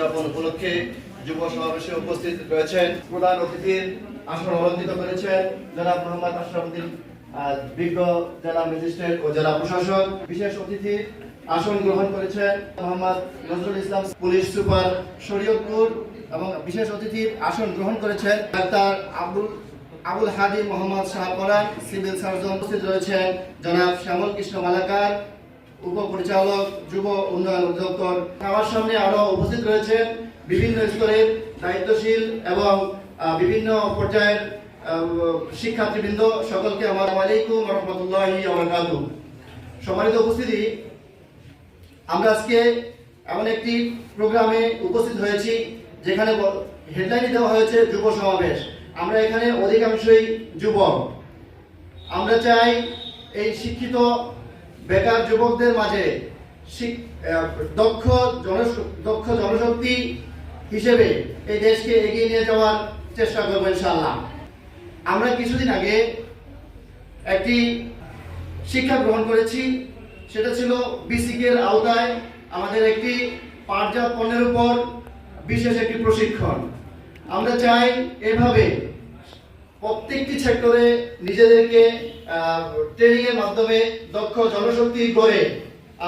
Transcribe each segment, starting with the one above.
উদযাপন উপলক্ষে যুব সমাবেশে উপস্থিত রয়েছেন প্রধান অতিথির আসন অলঙ্কৃত করেছেন জনাব মোহাম্মদ আশরাফুদ্দিন বিজ্ঞ জেলা ম্যাজিস্ট্রেট ও জেলা প্রশাসক। বিশেষ অতিথি আসন গ্রহণ করেছেন মোহাম্মদ নজরুল ইসলাম পুলিশ সুপার শরীয়তপুর এবং বিশেষ অতিথির আসন গ্রহণ করেছেন ডাক্তার আব্দুল, আবুল হাদি মোহাম্মদ শাহপরান সিভিল সার্জন উপস্থিত রয়েছেন জনাব শ্যামল কৃষ্ণ মালাকার উপপরিচালক, যুব উন্নয়ন অধিদপ্তর আমার সামনে আরও উপস্থিত রয়েছেন বিভিন্ন স্তরের দায়িত্বশীল এবং বিভিন্ন পর্যায়ের শিক্ষার্থীবৃন্দ। সকলকে আমার আলাইকুম রহমতুল্লাহি সম্মানিত উপস্থিতি, আমরা আজকে এমন একটি প্রোগ্রামে উপস্থিত হয়েছি যেখানে হেডলাইন দেওয়া হয়েছে যুব সমাবেশ। আমরা এখানে অধিকাংশই যুবক। আমরা চাই এই শিক্ষিত বেকার যুবকদের মাঝে দক্ষ জন দক্ষ জনশক্তি হিসেবে এই দেশকে এগিয়ে নিয়ে যাওয়ার চেষ্টা করব ইনশাআল্লাহ। আমরা কিছুদিন আগে একটি শিক্ষা গ্রহণ করেছি, সেটা ছিল বিসিকের আওতায় আমাদের একটি পাটজাত পণ্যের উপর বিশেষ একটি প্রশিক্ষণ। আমরা চাই এভাবে প্রত্যেকটি সেক্টরে নিজেদেরকে ট্রেনিং এর মাধ্যমে দক্ষ জনশক্তি গড়ে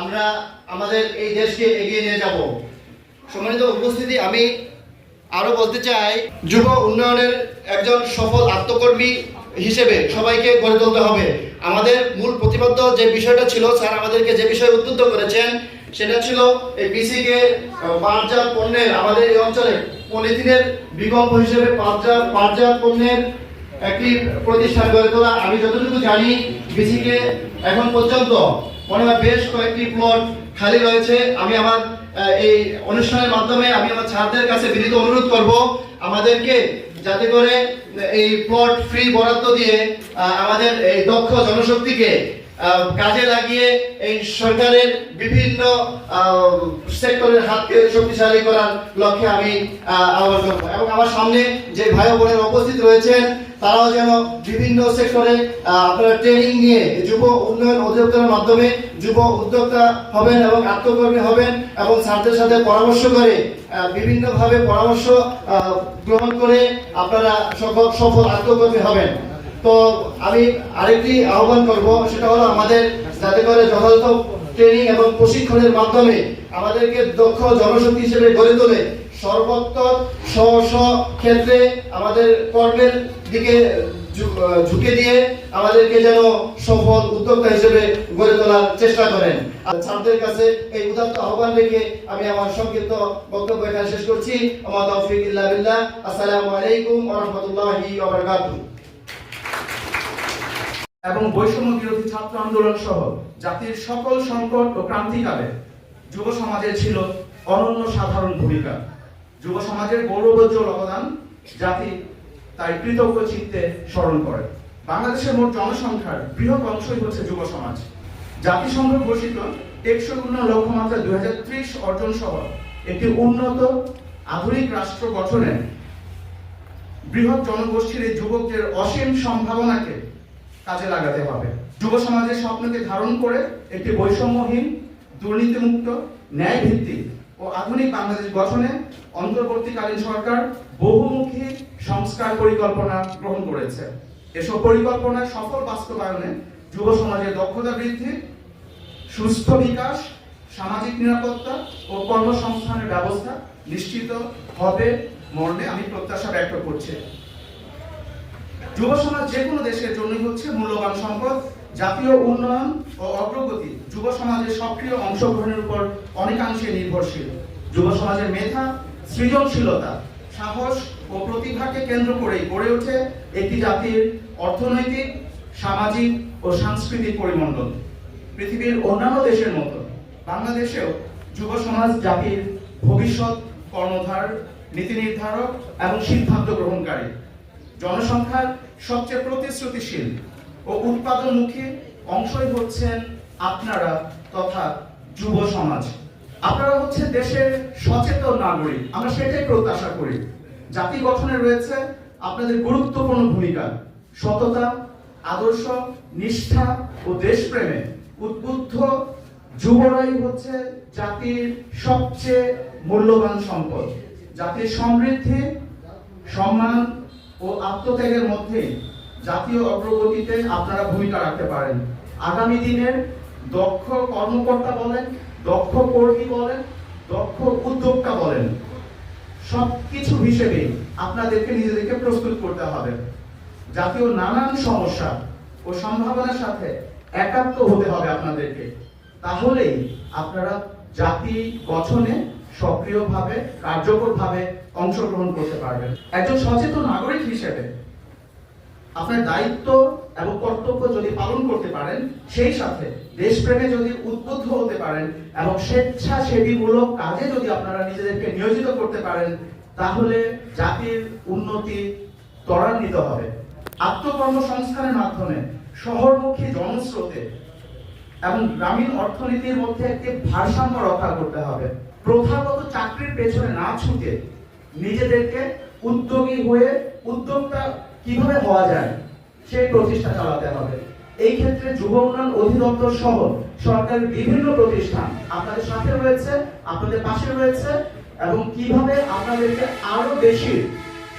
আমরা আমাদের এই দেশকে এগিয়ে নিয়ে যাব। সম্মানিত উপস্থিতি, আমি আরও বলতে চাই, যুব উন্নয়নের একজন সফল আত্মকর্মী হিসেবে সবাইকে গড়ে তুলতে হবে। আমাদের মূল প্রতিবদ্ধ যে বিষয়টা ছিল, স্যার আমাদেরকে যে বিষয়ে উদ্বুদ্ধ করেছেন, সেটা ছিল এই বিসিকে পাঁচজাত পণ্যের, আমাদের এই অঞ্চলে পলিথিনের বিকল্প হিসেবে পাঁচজাত পাঁচজাত পণ্যের একটি প্রতিষ্ঠান গড়ে তোলা। আমি যতটুকু জানি, বিসিকে এখন পর্যন্ত মনে হয় বেশ কয়েকটি প্লট খালি রয়েছে। আমি আমার এই অনুষ্ঠানের মাধ্যমে আমি আমার ছাত্রদের কাছে বিনীত অনুরোধ করব, আমাদেরকে যাতে করে এই প্লট ফ্রি বরাদ্দ দিয়ে আমাদের এই দক্ষ জনশক্তিকে কাজে লাগিয়ে এই সরকারের বিভিন্ন সেক্টরের হাতকে শক্তিশালী করার লক্ষ্যে আমি আহ, আহ্বান করব এবং আমার সামনে যে ভাই বোনেরা উপস্থিত রয়েছেন তারাও যেন বিভিন্ন সেক্টরে আপনারা ট্রেনিং নিয়ে যুব উন্নয়ন অধিদপ্তরের মাধ্যমে যুব উদ্যোক্তা হবেন এবং আত্মকর্মী হবেন এবং ছাত্রদের সাথে পরামর্শ করে বিভিন্নভাবে পরামর্শ গ্রহণ করে আপনারা সফল আত্মকর্মী হবেন। তো আমি আরেকটি আহ্বান করব, সেটা হলো আমাদের যাতে করে যথাযথ ট্রেনিং এবং প্রশিক্ষণের মাধ্যমে আমাদেরকে দক্ষ জনশক্তি হিসেবে গড়ে তোলে। সর্বত্র স্ব স্ব ক্ষেত্রে আমাদের কর্মের দিকে ঝুঁকে দিয়ে আমাদেরকে যেন সফল উদ্যোক্তা হিসেবে গড়ে তোলার চেষ্টা করেন। আর ছাত্রদের কাছে এই উদাত্ত আহ্বান রেখে আমি আমার সংক্ষিপ্ত বক্তব্য এখানে শেষ করছি। আমার তৌফিক ইল্লা বিল্লাহ। আসসালামু আলাইকুম ওয়া এবং বৈষম্য বিরোধী ছাত্র আন্দোলন সহ জাতির সকল সংকট ও ক্রান্তিকালে যুব সমাজের ছিল অনন্য সাধারণ ভূমিকা। যুব সমাজের গৌরবোজ্জ্বল অবদান জাতি তাই কৃতজ্ঞ চিত্তে স্মরণ করে। বাংলাদেশের মোট জনসংখ্যার বৃহৎ অংশই হচ্ছে যুব সমাজ। জাতিসংঘ ঘোষিত টেকসই উন্নয়ন লক্ষ্যমাত্রা দুই হাজার ত্রিশ অর্জন সহ একটি উন্নত আধুনিক রাষ্ট্র গঠনে বৃহৎ জনগোষ্ঠীর এই যুবকদের অসীম সম্ভাবনাকে কাজে লাগাতে হবে। যুব সমাজের স্বপ্নকে ধারণ করে একটি বৈষম্যহীন, দুর্নীতিমুক্ত ন্যায় ভিত্তিক ও আধুনিক বাংলাদেশ গঠনে অন্তর্বর্তীকালীন সরকার বহুমুখী সংস্কার পরিকল্পনা গ্রহণ করেছে। এসব পরিকল্পনার সফল বাস্তবায়নে যুব সমাজের দক্ষতা বৃদ্ধি, সুস্থ বিকাশ, সামাজিক নিরাপত্তা ও কর্মসংস্থানের ব্যবস্থা নিশ্চিত হবে মর্মে আমি প্রত্যাশা ব্যক্ত করছি। যুব সমাজ যে কোনো দেশের জন্যই হচ্ছে মূল্যবান সম্পদ, জাতীয় উন্নয়ন ও অগ্রগতি যুব সমাজের সক্রিয় অংশগ্রহণের উপর অনেকাংশে নির্ভরশীল। যুব সমাজের মেধা, সৃজনশীলতা, সাহস ও প্রতিভাকে কেন্দ্র করেই গড়ে ওঠে একটি জাতির অর্থনৈতিক, সামাজিক ও সাংস্কৃতিক পরিমণ্ডল। পৃথিবীর অন্যান্য দেশের মতো বাংলাদেশেও যুব সমাজ জাতির ভবিষ্যৎ কর্ণধার, নীতি নির্ধারক এবং সিদ্ধান্ত গ্রহণকারী। জনসংখ্যার সবচেয়ে প্রতিশ্রুতিশীল ও উৎপাদনমুখী অংশই হচ্ছেন আপনারা তথা যুব সমাজ। আপনারা হচ্ছে দেশের সচেতন নাগরিক। আমরা সেটাই প্রত্যাশা করি। জাতি গঠনে রয়েছে আপনাদের গুরুত্বপূর্ণ ভূমিকা। সততা, আদর্শ, নিষ্ঠা ও দেশপ্রেমে উদ্বুদ্ধ যুবরাই হচ্ছে জাতির সবচেয়ে মূল্যবান সম্পদ। জাতির সমৃদ্ধি, সম্মান ও আত্মত্যাগের মধ্যে জাতীয় অগ্রগতিতে আপনারা ভূমিকা রাখতে পারেন। আগামী দিনের দক্ষ কর্মকর্তা বলেন, দক্ষ কর্মী বলেন, দক্ষ উদ্যোক্তা বলেন, সবকিছু হিসেবে আপনাদেরকে নিজেদেরকে প্রস্তুত করতে হবে। জাতীয় নানান সমস্যা ও সম্ভাবনার সাথে একাত্ম হতে হবে আপনাদেরকে। তাহলেই আপনারা জাতি গঠনে সক্রিয়ভাবে, কার্যকরভাবে অংশগ্রহণ করতে পারবেন। একজন সচেতন নাগরিক হিসেবে আপনার দায়িত্ব এবং কর্তব্য যদি পালন করতে পারেন, সেই সাথে দেশপ্রেমে যদি উদ্বুদ্ধ হতে পারেন এবং স্বেচ্ছাসেবীমূলক কাজে যদি আপনারা নিজেদেরকে নিয়োজিত করতে পারেন, তাহলে জাতির উন্নতি ত্বরান্বিত হবে। আত্মকর্মসংস্থানের মাধ্যমে শহরমুখী জনস্রোতে এবং গ্রামীণ অর্থনীতির মধ্যে একটি ভারসাম্য রক্ষা করতে হবে। প্রথাগত চাকরির পেছনে না ছুটে নিজেদেরকে উদ্যোগী হয়ে উদ্যোক্তা কীভাবে হওয়া যায়, সেই প্রচেষ্টা চালাতে হবে। এই ক্ষেত্রে যুব উন্নয়ন অধিদপ্তর সহ সরকারের বিভিন্ন প্রতিষ্ঠান আপনাদের সাথে রয়েছে, আপনাদের পাশে রয়েছে এবং কীভাবে আপনাদেরকে আরও বেশি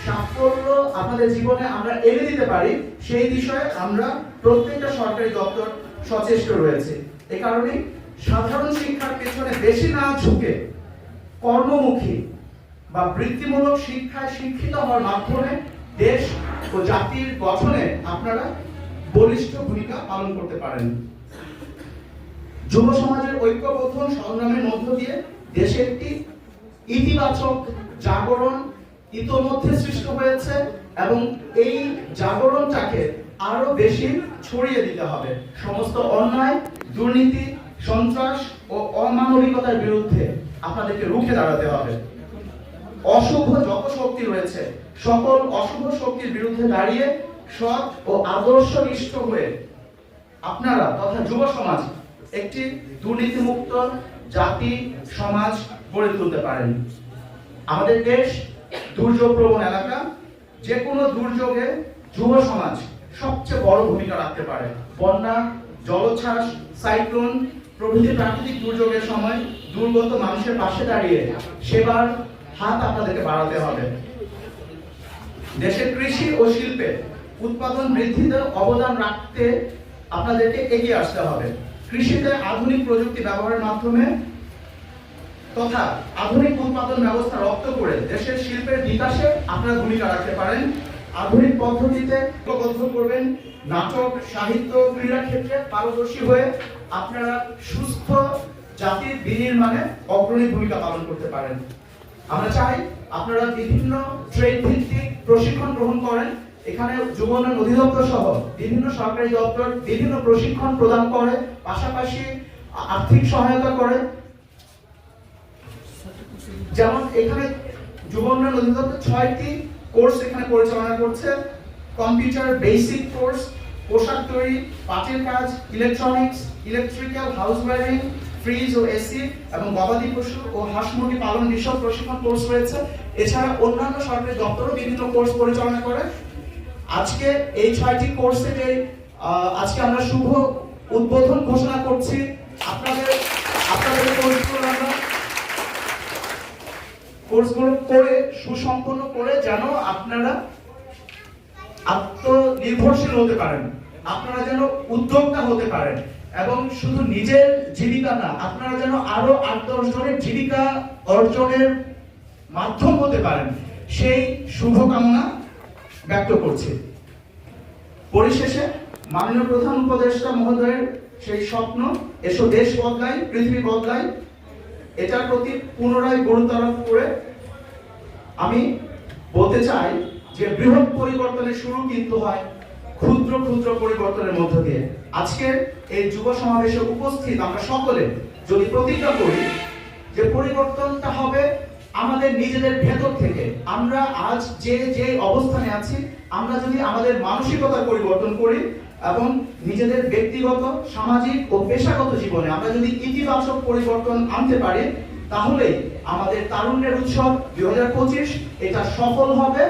সাফল্য আপনাদের জীবনে আমরা এনে দিতে পারি, সেই বিষয়ে আমরা প্রত্যেকটা সরকারি দপ্তর সচেষ্ট রয়েছে। এ কারণে সাধারণ শিক্ষার পেছনে বেশি না ঝুঁকে কর্মমুখী বা বৃত্তিমূলক শিক্ষায় শিক্ষিত হওয়ার মাধ্যমে দেশ ও জাতির গঠনে আপনারা বলিষ্ঠ ভূমিকা পালন করতে পারেন। যুব সমাজের ঐক্যবদ্ধ সংগ্রামের মধ্য দিয়ে দেশে একটি ইতিবাচক জাগরণ ইতোমধ্যে সৃষ্টি হয়েছে এবং এই জাগরণটাকে আরও বেশি ছড়িয়ে দিতে হবে। সমস্ত অন্যায়, দুর্নীতি, সন্ত্রাস ও অমানবিকতার বিরুদ্ধে আপনাদেরকে রুখে দাঁড়াতে হবে। অশুভ যত শক্তি রয়েছে। সকল অশুভ শক্তির বিরুদ্ধে দাঁড়িয়ে সৎ ও আদর্শনিষ্ঠ হয়ে আপনারা তথা যুব সমাজ একটি দুর্নীতিমুক্ত জাতি, সমাজ গড়ে তুলতে পারেন। আমাদের দেশ দুর্যোগ প্রবণ এলাকা। যে কোনো দুর্যোগে যুব সমাজ সবচেয়ে বড় ভূমিকা রাখতে পারে। বন্যা, জলোচ্ছ্বাস, সাইক্লোন প্রভৃতি প্রাকৃতিক দুর্যোগের সময় দুর্গত মানুষের পাশে দাঁড়িয়ে সেবার হাত আপনাদেরকে বাড়াতে হবে। দেশের কৃষি ও শিল্পে উৎপাদন বৃদ্ধিতে অবদান রাখতে আপনাদেরকে এগিয়ে আসতে হবে। কৃষিতে আধুনিক প্রযুক্তি ব্যবহারের মাধ্যমে তথা আধুনিক উৎপাদন ব্যবস্থা রপ্ত করে দেশের শিল্পের বিকাশে আপনারা ভূমিকা রাখতে পারেন। আধুনিক পদ্ধতিতে ঐক্যবদ্ধ করবেন। নাটক, সাহিত্য, ক্রীড়া ক্ষেত্রে পারদর্শী হয়ে আপনারা সুস্থ জাতির বিনির্মাণে অগ্রণী ভূমিকা পালন করতে পারেন। আমরা চাই আপনারা বিভিন্ন ট্রেড ভিত্তিক প্রশিক্ষণ গ্রহণ করেন। এখানে যুব উন্নয়ন অধিদপ্তর সহ বিভিন্ন সরকারি দপ্তর বিভিন্ন প্রশিক্ষণ প্রদান করে, পাশাপাশি আর্থিক সহায়তা করে। যেমন এখানে যুব উন্নয়ন অধিদপ্তর ছয়টি কোর্স এখানে পরিচালনা করছে। কম্পিউটার বেসিক কোর্স, পোশাক তৈরি, পাটের কাজ, electronics, electrical house wiring fridge ও এসি এবং গবাদি পশু ও হাঁস মুরগি পালন বিষয়ক প্রশিক্ষণ কোর্স রয়েছে। এছাড়া অন্যান্য সরকারি দপ্তরও বিভিন্ন কোর্স পরিচালনা করে। আজকে এই ছয়টি কোর্সে যে আজকে আমরা শুভ উদ্বোধন ঘোষণা করছি। আপনাদের আপনাদের কোর্সগুলো আমরা কোর্সগুলো করে, সুসম্পন্ন করে যেন আপনারা আত্মনির্ভরশীল হতে পারেন। আপনারা যেন উদ্যোক্তা হতে পারেন। এবং শুধু নিজের জীবিকা না, আপনারা যেন আরও আট দশ জনের জীবিকা অর্জনের মাধ্যম হতে পারেন, সেই শুভকামনা ব্যক্ত করছে। পরিশেষে মাননীয় প্রধান উপদেষ্টা মহোদয়ের সেই স্বপ্ন, এসো দেশ বদলাই, পৃথিবী বদলাই, এটার প্রতি পুনরায় গুরুত্ব আরোপ করে আমি বলতে চাই যে বৃহৎ পরিবর্তনের শুরু কিন্তু হয় ক্ষুদ্র ক্ষুদ্র পরিবর্তনের মধ্য দিয়ে। আজকের এই যুব সমাবেশে উপস্থিত আমরা সকলে যদি প্রতিজ্ঞা করি যে পরিবর্তনটা হবে আমাদের নিজেদের ভেতর থেকে, আমরা আজ যে যে অবস্থানে আছি, আমরা যদি আমাদের মানসিকতা পরিবর্তন করি এবং নিজেদের ব্যক্তিগত, সামাজিক ও পেশাগত জীবনে আমরা যদি ইতিবাচক পরিবর্তন আনতে পারি তাহলে আমাদের তারুণ্যের উৎসব দুই হাজার পঁচিশ, এটা সফল হবে।